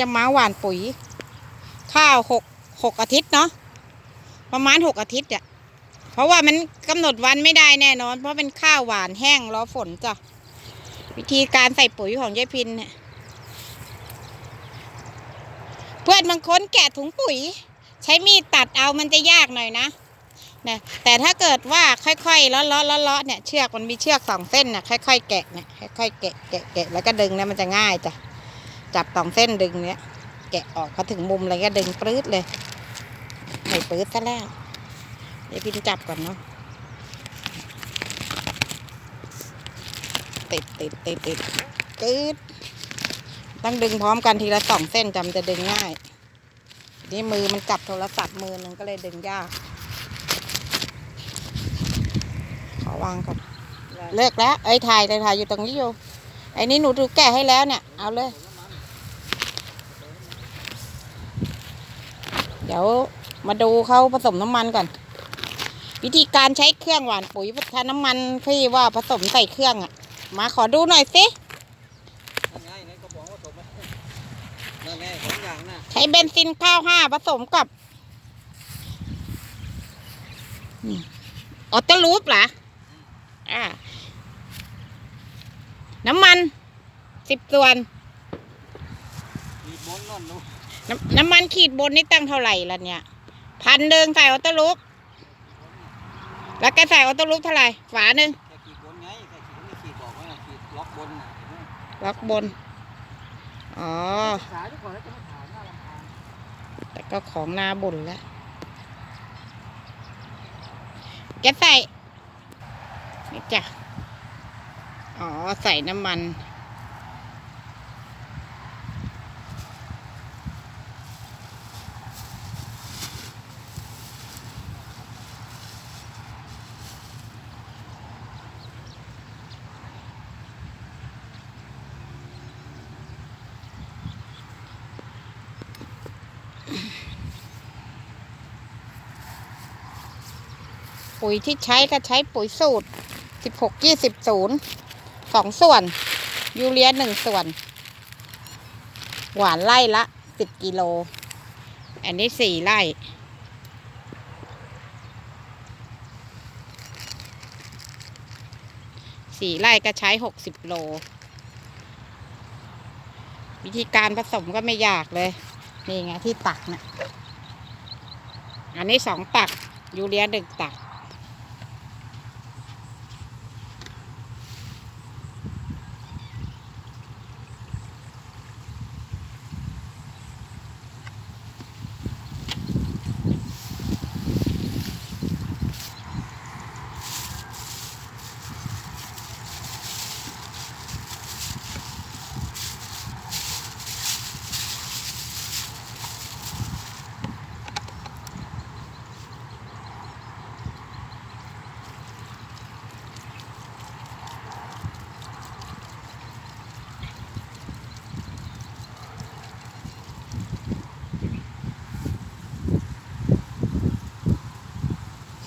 จะมาหว่านปุ๋ย ข้าวหกหกอาทิตย์เนาะประมาณหกอาทิตย์อะเพราะว่ามันกำหนดวันไม่ได้แน่นอน เพราะเป็นข้าวหวานแห้งรอฝนจ้ะวิธีการใส่ปุ๋ยของยายพินเนี่ยเพื่อนบางคนแกะถุงปุ๋ย ใช้มีดตัดเอามันจะยากหน่อยนะนะแต่ถ้าเกิดว่าค่อยๆเลาะเลาะเลาะเลาะเนี่ยเชือกมันมีเชือกสองเส้นเนี่ยค่อยๆแกะเนี่ยค่อยๆแกะแกะแกะแล้วก็ดึงเนี่ยมันจะง่ายจ้ะ จับสองเส้นดึงเนี้ยแกะออกพอถึงมุมอะไรก็ดึงปลื้ดเลยไม่ปลื้ดซะแล้วเดี๋ยวพี่จับก่อนเนาะติดติดติดติดกึดต้องดึงพร้อมกันทีละสองเส้นจำจะดึงง่าย นี่มือมันจับโทรศัพท์มือหนึงก็เลยดึงยาก ขอวางก่อนเลิกแล้วไอ้ถ่ายถ่ายถ่ายอยู่ตรงนี้อยู่ไอ้นี่หนูดูแกะให้แล้วเนี่ย เอาเลย ดี๋ยวมาดูเขาผสมน้ำมันก่อน วิธีการใช้เครื่องหวานปุ๋ยถ้าน้ำมันที่ว่าผสมใส่เครื่องอะมาขอดูหน่อยสิใช้เบนซินข้าวห้าผสมกับอืมออโต้ลูปเหรออ่า น้ำมันสิบส่วนมีบนนั่นนู้น น้ำน้ำมันขีดบนนี่ตั้งเท่าไหร่ละเนี่ย พันเดิงใส่ออโต้ลูปแล้วแกใส่ออโต้ลูปเท่าไหร่ ฝาหนึ่งแค่ขีดบนไงแค่ขีดไม่ขีดบอกไว้นะขีดล็อกบนน่ะเห็นไหมล็อกบน อ๋อ ขายดีกว่าแล้วจะไม่ขายหน้าลำพานแต่ก็ของนาบุญแล้วแกใส่นี่จ้ะ อ๋อ ใส่น้ำมัน ปุ๋ยที่ใช้ก็ใช้ปุ๋ยสูตรสิบหกยี่สิบศูนย์สองส่วน ยูเรียหนึ่งส่วน หวานไล่ละสิบกิโล อันนี้สี่ไร่สี่ไร่ก็ใช้หกสิบโล วิธีการผสมก็ไม่ยากเลย นี่ไงที่ตักนะ่ะอันนี้สองตัก ยูเรียหนึ่งตัก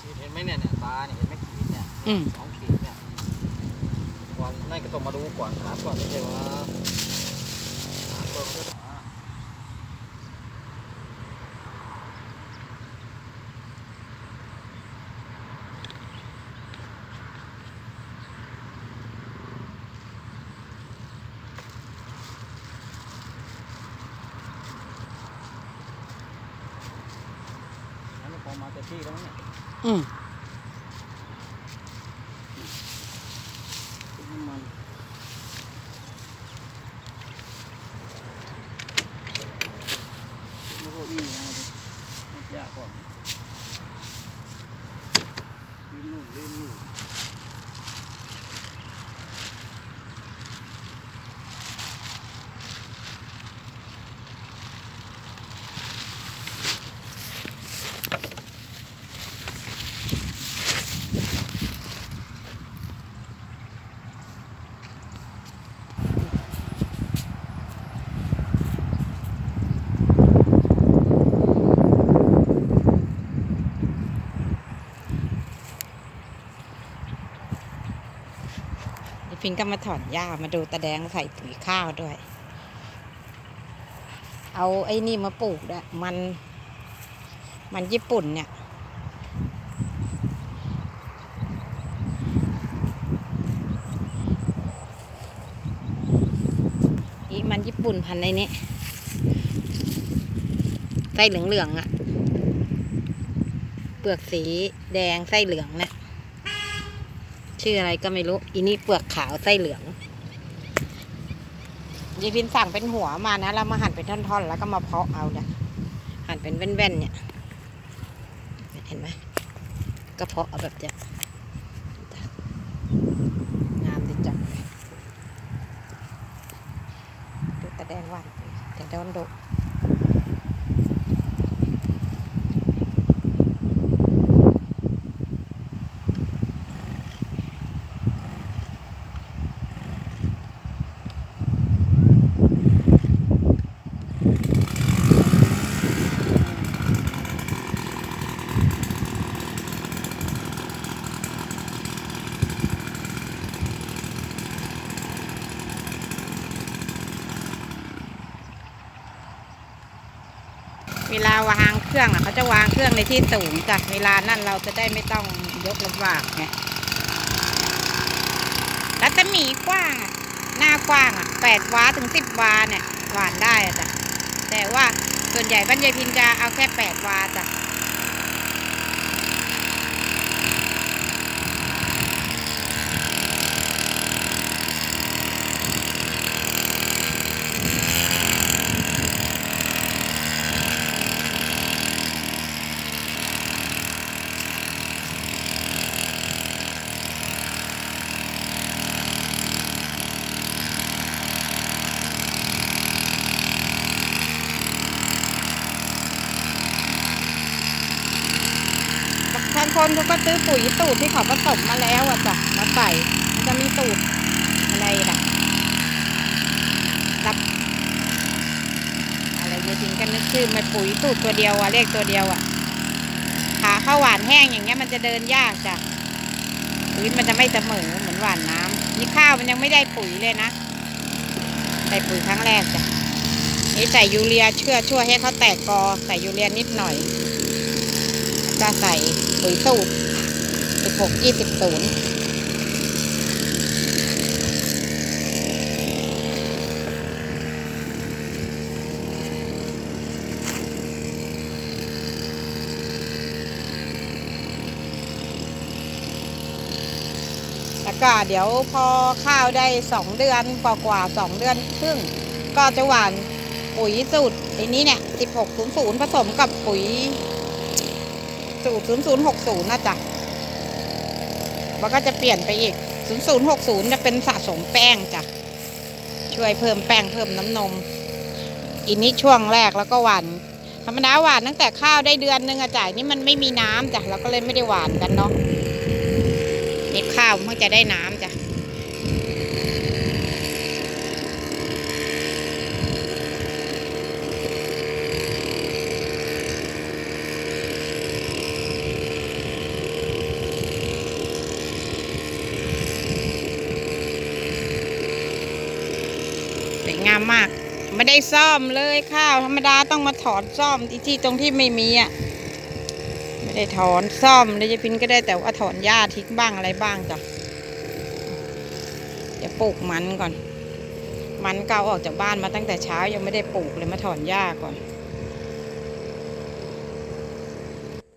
ขีดเห็นไหมเนี่ยเนี่ยตาเนี่ยเห็นไหมขีดเนี่ย อืมสองขีดเนี่ยวันนั่นก็ต้องมาดูก่อนถามก่อนไม่ใช่ว่าถามก่อนก็อ่าอันนี้พอมาเต็มที่แล้วมั้งเนี่ย อืม น้ำมันไม่รู้นี่นะมัน ยากกว่าลืมนู่นลืมนี่ พิงก็มาถอนหญ้ามาดูตะแดงใส่ปุ๋ยข้าวด้วย เอาไอ้นี่มาปลูกด้วยมัน มันญี่ปุ่นเนี่ยอีมันญี่ปุ่นพันในนี้ไส้เหลืองๆอะ่ะ เปลือกสีแดงไส้เหลืองเนี่ย ชื่ออะไรก็ไม่รู้ อีนี่เปลือกขาวไส้เหลืองยีพินสั่งเป็นหัวมานะ แล้วมาหั่นเป็นท่อนๆ แล้วก็มาเพาะเอาเนี่ยหั่นเป็นแว่นๆเนี่ย เห็นไหมก็เพาะเอาแบบเนี้ยงามดีจังดูตะแดงวานแต่โดนดุ เวลาวางเครื่องอะเขาจะวางเครื่องในที่สูงจ้ะเวลานั่นเราจะได้ไม่ต้องยกลำบากไงรัตมีกว้าง หน้ากว้างอะแปดวาถึงสิบวาเนี่ยหวานได้อะจ้ะแต่ว่าส่วนใหญ่บ้านยายพินจะเอาแค่แปดวาจ้ะ บางคนเขาก็ซื้อปุ๋ยตูดที่เขาผสมมาแล้วอะจ้ะมาใส่มันจะมีตูดอะไรล่ะรับอะไรเยอะจริงกันนึกชื่อมันปุ๋ยตูดตัวเดียวอะเลขตัวเดียวอะขาข้าวหวานแห้งอย่างเงี้ยมันจะเดินยากจ้ะพื้นมันจะไม่เสมอเหมือนหวานน้ำนี่ข้าวมันยังไม่ได้ปุ๋ยเลยนะใส่ปุ๋ยครั้งแรกจ้ะนี่ใส่ยูเรียเชื่อช่วยให้เขาแตกกอใส่ยูเรียนิดหน่อยจะใส่ ปุ๋ยสูตรสิบหกยี่สิบศูนย์แล้วก็เดี๋ยวพอข้าวได้สองเดือนกว่ากว่าสองเดือนครึ่ง ก็จะหว่านปุ๋ยสูตรไอ้นี้เนี่ยสิบหกศูนย์ศูนย์ผสมกับปุ๋ย สูตร0060นะจ๊ะมันก็จะเปลี่ยนไปอีก 0060 จะเป็นสะสมแป้งจ้ะ ช่วยเพิ่มแป้งเพิ่มน้ำนม อีนี้ช่วงแรกแล้วก็หวานธรรมดาหวานตั้งแต่ข้าวได้เดือนนึงอะจ่ายนี่มันไม่มีน้ำจ้ะเราก็เลยไม่ได้หวานกันเนาะนี่ข้าวมันจะได้น้ำจ้ะ สวยงามมาก ไม่ได้ซ่อมเลยข้าวธรรมดาต้องมาถอนซ่อมที่ที่ตรงที่ไม่มีอะไม่ได้ถอนซ่อมเลยจะพินก็ได้แต่ว่าถอนหญ้าทิ้งบ้างอะไรบ้างจ้ะจะปลูกมันก่อน มันเก่าออกจากบ้านมาตั้งแต่เช้ายังไม่ได้ปลูกเลยมาถอนหญ้าก่อน